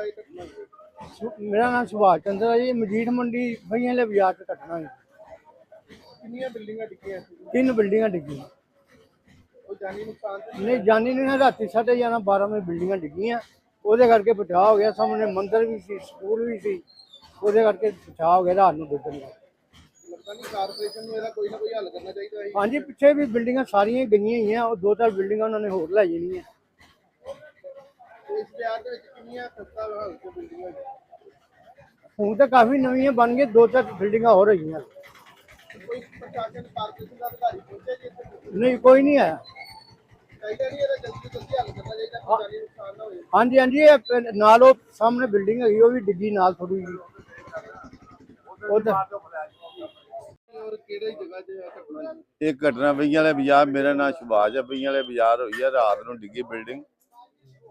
ਜਗ੍ਹਾ ਇਹ ਘਟਨਾ ਹੋਈ ਸੁ- ਮੇਰਾ ਨਾਮ ਸੁਭਾਸ਼ ਚੰਦਰ ਹੈ ਜੀ ਮਜੀਠ ਮੰਡੀ ਬਈਆਂ ਵਾਲੇ ਬਾਜ਼ਾਰ ਤੇ ਕੱਟਣਾ ਹੈ ਕਿੰਨੀਆਂ ਬਿਲਡਿੰਗਾਂ ਡਿੱਗੀਆਂ ਸੀ ਤਿੰਨ ਬਿਲਡਿੰਗਾਂ ਡਿੱਗੀਆਂ। ਕੋਈ ਜਾਨੀ ਨੁਕਸਾਨ ਤੇ ਨਹੀਂ? ਜਾਣੀ ਨਹੀਂ ਨਾ ਰਾਤੀ ਸਾਢੇ ਗਿਆਰਾਂ 12 ਵਜੇ ਬਿਲਡਿੰਗਾਂ ਡਿੱਗੀਆਂ। ਉਹਦੇ ਕਰਕੇ ਬਚਾਅ ਹੋ ਗਿਆ ਸਾਹਮਣੇ ਮੰਦਿਰ ਵੀ ਸੀ ਸਕੂਲ ਵੀ ਸੀ। ਉਹਦੇ ਕਰਕੇ ਬਚਾਅ ਹੋ ਗਿਆ ਰਾਤ ਨੂੰ ਡਿੱਗਣ ਦਾ। ਲੱਗਦਾ ਨਹੀਂ ਕਾਰਪੋਰੇਸ਼ਨ ਨੂੰ ਇਹਦਾ ਕੋਈ ਨਾ ਕੋਈ ਹੱਲ ਕਰਨਾ ਚਾਹੀਦਾ ਹੈ ਹਾਂਜੀ ਪਿੱਛੇ ਵੀ ਬਿਲਡਿੰਗਾਂ ਸਾਰੀਆਂ ਹੀ ਗਈਆਂ ਹੀ ਆ ਉਹ ਦੋ ਚਾਰ ਬਿਲਡਿੰਗਾਂ ਉਹਨਾਂ ਨੇ ਹੋਰ ਲੈ ਜਾਣੀਆਂ। ਇਸ ਬਿਆਨ ਦੇ ਵਿੱਚ ਕਿੰਨੀਆਂ ਖਸਤਾ ਹਾਲ ਚ ਬਿਲਡਿੰਗਾਂ ਨੇ? ਹੁਣ ਤਾਂ ਕਾਫੀ ਨਵੀਆਂ ਬਣ ਗਈਆਂ ਦੋ ਚਾਰ ਬਿਲਡਿੰਗਾਂ ਹੋਰ ਰਹੀਆਂ ਕੋਈ ਪ੍ਰਸ਼ਾਸਨ ਕਾਰਪੋਰੇਸ਼ਨ ਦਾ ਅਧਿਕਾਰੀ ਪਹੁੰਚਿਆ ਜੀ ਇੱਥੇ? ਨਹੀਂ ਕੋਈ ਨਹੀਂ ਆਇਆ। ਚਾਹੀਦਾ ਨਹੀਂ ਇਹਦਾ ਜਲਦੀ ਤੋਂ ਜਲਦੀ ਹੱਲ ਕਰਨਾ ਚਾਹੀਦਾ ਕੋਈ ਨੁਕਸਾਨ ਨਾ ਹੋਵੇ ਹਾਂਜੀ ਹਾਂਜੀ ਇਹ ਪ- ਨਾਲ ਉਹ ਸਾਹਮਣੇ ਬਿਲਡਿੰਗ ਹੈਗੀ ਉਹ ਵੀ ਡਿੱਗੀ ਨਾਲ ਥੋੜੀ ਜੀ ਉਹ ਤਾਂ ਔਰ ਕਿਹੜੇ ਜਗ੍ਹਾ 'ਚ ਇਹ ਘਟਨਾ ਇਹ ਘਟਨਾ ਬਈਆਂ ਵਾਲੇ ਬਾਜ਼ਾਰ ਮੇਰਾ ਨਾਮ ਸੁਭਾਸ਼ ਹੈ ਬਈਆਂ ਵਾਲੇ ਬਾਜ਼ਾਰ ਹੋਈ ਹੈ ਰਾਤ ਨੂੰ ਡਿੱਗੀ ਬਿਲਡਿੰਗ।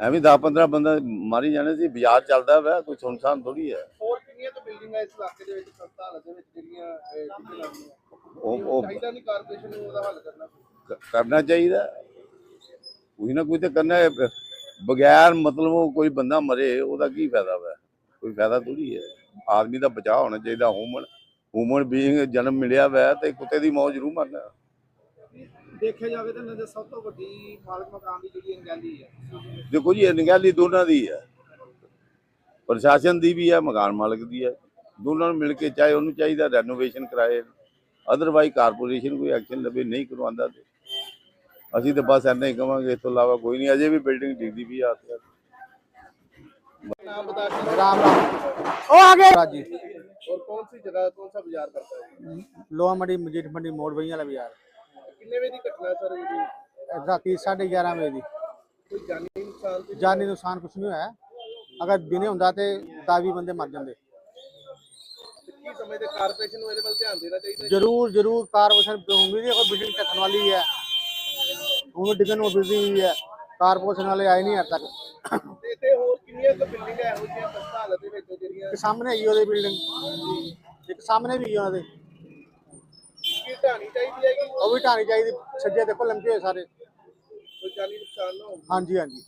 ਐਵੇਂ 10 15 ਬੰਦਾ ਮਾਰੀ ਜਾਣੇ ਸੀ ਬਾਜ਼ਾਰ ਚੱਲਦਾ ਵਾ ਕੋਈ ਸੁਨਸਾਨ ਥੋੜੀ ਹੈ। ਹੋਰ ਕਿੰਨੀਆਂ ਤਾਂ ਬਿਲਡਿੰਗਾਂ ਇਸ ਇਲਾਕੇ ਦੇ ਵਿੱਚ ਖਸਤਾ ਹਾਲਤ ਦੇ ਵਿੱਚ ਜਿਹੜੀਆਂ ਡਿੱਗਣ ਲੱਗੀਆਂ ਉਹ ਉਹ ਚਾਹੀਦਾ ਨਹੀਂ ਕਾਰਪੋਰੇਸ਼ਨ ਨੂੰ ਉਹਦਾ ਹੱਲ ਕਰਨਾ? ਕਰਨਾ ਚਾਹੀਦਾ। ਕੋਈ ਨਾ ਕੋਈ ਤੇ ਕਰਨਾ ਹੈ। ਬਗੈਰ ਮਤਲਬ ਉਹ ਕੋਈ ਬੰਦਾ ਮਰੇ ਉਹਦਾ ਕੀ ਫਾਇਦਾ ਵਾ? ਕੋਈ ਫਾਇਦਾ ਥੋੜੀ ਹੈ। ਆਦਮੀ ਦਾ ਬਚਾਅ ਹੋਣਾ ਚਾਹੀਦਾ ਹਿਊਮਨ ਹਿਊਮਨ ਬੀਇੰਗ ਜਨਮ ਮਿਲਿਆ ਵਾ ਤੇ ਕੁੱਤੇ ਦੀ ਮੌਤ ਜ਼ਰੂਰ ਮਰਨਾ। ਦੇਖਿਆ ਜਾਵੇ ਤਾਂ ਇਹਨਾਂ ਦੇ ਸਭ ਤੋਂ ਵੱਡੀ ਮਾਲਕ ਮਕਾਨ ਦੀ ਜਿਹੜੀ ਅਣਗਹਿਲੀ ਹੈ ਦੇਖੋ ਜੀ ਇਹ ਨਿਗਾਲੀ ਦੋਨਾਂ ਦੀ ਹੈ ਪ੍ਰਸ਼ਾਸਨ ਦੀ ਵੀ ਹੈ ਮਕਾਨ ਮਾਲਕ ਦੀ ਹੈ ਦੋਨਾਂ ਨੂੰ ਮਿਲ ਕੇ ਚਾਹੇ ਉਹਨੂੰ ਚਾਹੀਦਾ ਰੈਨੋਵੇਸ਼ਨ ਕਰਾਏ ਅਦਰਵਾਈਜ਼ ਕਾਰਪੋਰੇਸ਼ਨ ਕੋਈ ਐਕਸ਼ਨ ਲਵੇ ਨਹੀਂ ਕਰਵਾਉਂਦਾ ਤੇ ਅਸੀਂ ਤਾਂ ਬਸ ਐਨਾ ਹੀ ਕਵਾਂਗੇ ਇਸ ਤੋਂ ਇਲਾਵਾ ਕੋਈ ਨਹੀਂ ਅਜੇ ਵੀ ਬਿਲਡਿੰਗ ਡਿੱਗਦੀ ਵੀ ਆ ਆਸ-ਪਾਸ। नाम बता दीजिए ਰਾਮ ਰਾਮ ਉਹ ਆ ਗਏ राजी और कौन सी जगह कौन सा बाजार पड़ता है लोहा मंडी मजीठ मंडी मोड़ भैया वाला बाजार ਕਿੰਨੇ ਵਜੇ ਦੀ ਘਟਨਾ ਸਰ ਜਿਹੜੀ ਰਾਤੀ 11:30 ਵਜੇ ਦੀ। ਕੋਈ ਜਾਨੀ ਇਨਸਾਨ ਤੇ ਜਾਨੀ ਨੁਕਸਾਨ ਕੁਛ ਨਹੀਂ ਹੋਇਆ। ਅਗਰ ਦਿਨੇ ਹੁੰਦਾ ਤੇ 10 ਬੰਦੇ ਮਰ ਜਾਂਦੇ। ਕੀ ਸਮੇਂ ਤੇ ਕਾਰਪੋਰੇਸ਼ਨ ਨੂੰ ਇਹਦੇ ਵੱਲ ਧਿਆਨ ਦੇਣਾ ਚਾਹੀਦਾ ਜ਼ਰੂਰ ਜ਼ਰੂਰ ਕਾਰਪੋਰੇਸ਼ਨ ਹੋਊਗੀ ਜੀ ਕੋਈ ਬਿਲਡਿੰਗ ਢੱਕਣ ਵਾਲੀ ਹੈ। ਉਹ ਡਿੱਗਣ ਨੂੰ ਬਿਜ਼ੀ ਹੋਈ ਹੈ। ਕਾਰਪੋਰੇਸ਼ਨ ਵਾਲੇ ਆਏ ਨਹੀਂ ਹਰ ਤੱਕ। ਤੇ ਇੱਥੇ ਹੋਰ ਕਿੰਨੀਆਂ ਕੁ ਬਿਲਡਿੰਗਾਂ ਇਹੋ ਜਿਹੀਆਂ ਖਸਤਾ ਹਾਲਤ ਦੇ ਵਿੱਚ ਜਿਹੜੀਆਂ ਇੱਕ ਸਾਹਮਣੇ ਹੀ ਉਹਦੇ ਬਿਲਡਿੰਗ। ਇੱਕ ਸਾਹਮਣੇ ਵੀ ਉਹਨਾਂ ਦੇ ਢਾਣੀ ਚਾਹੀਦੀ ਹੈ ਕਿ ਉਹ ਵੀ ਢਾਣੀ ਚਾਹੀਦੀ ਸੱਜੇ ਦੇਖੋ ਲੰਬੇ ਹੋਏ ਸਾਰੇ। ਕੋਈ ਜਾਨੀ ਨੁਕਸਾਨ ਨਾ ਹੋਵੇ। ਹਾਂਜੀ ਹਾਂਜੀ।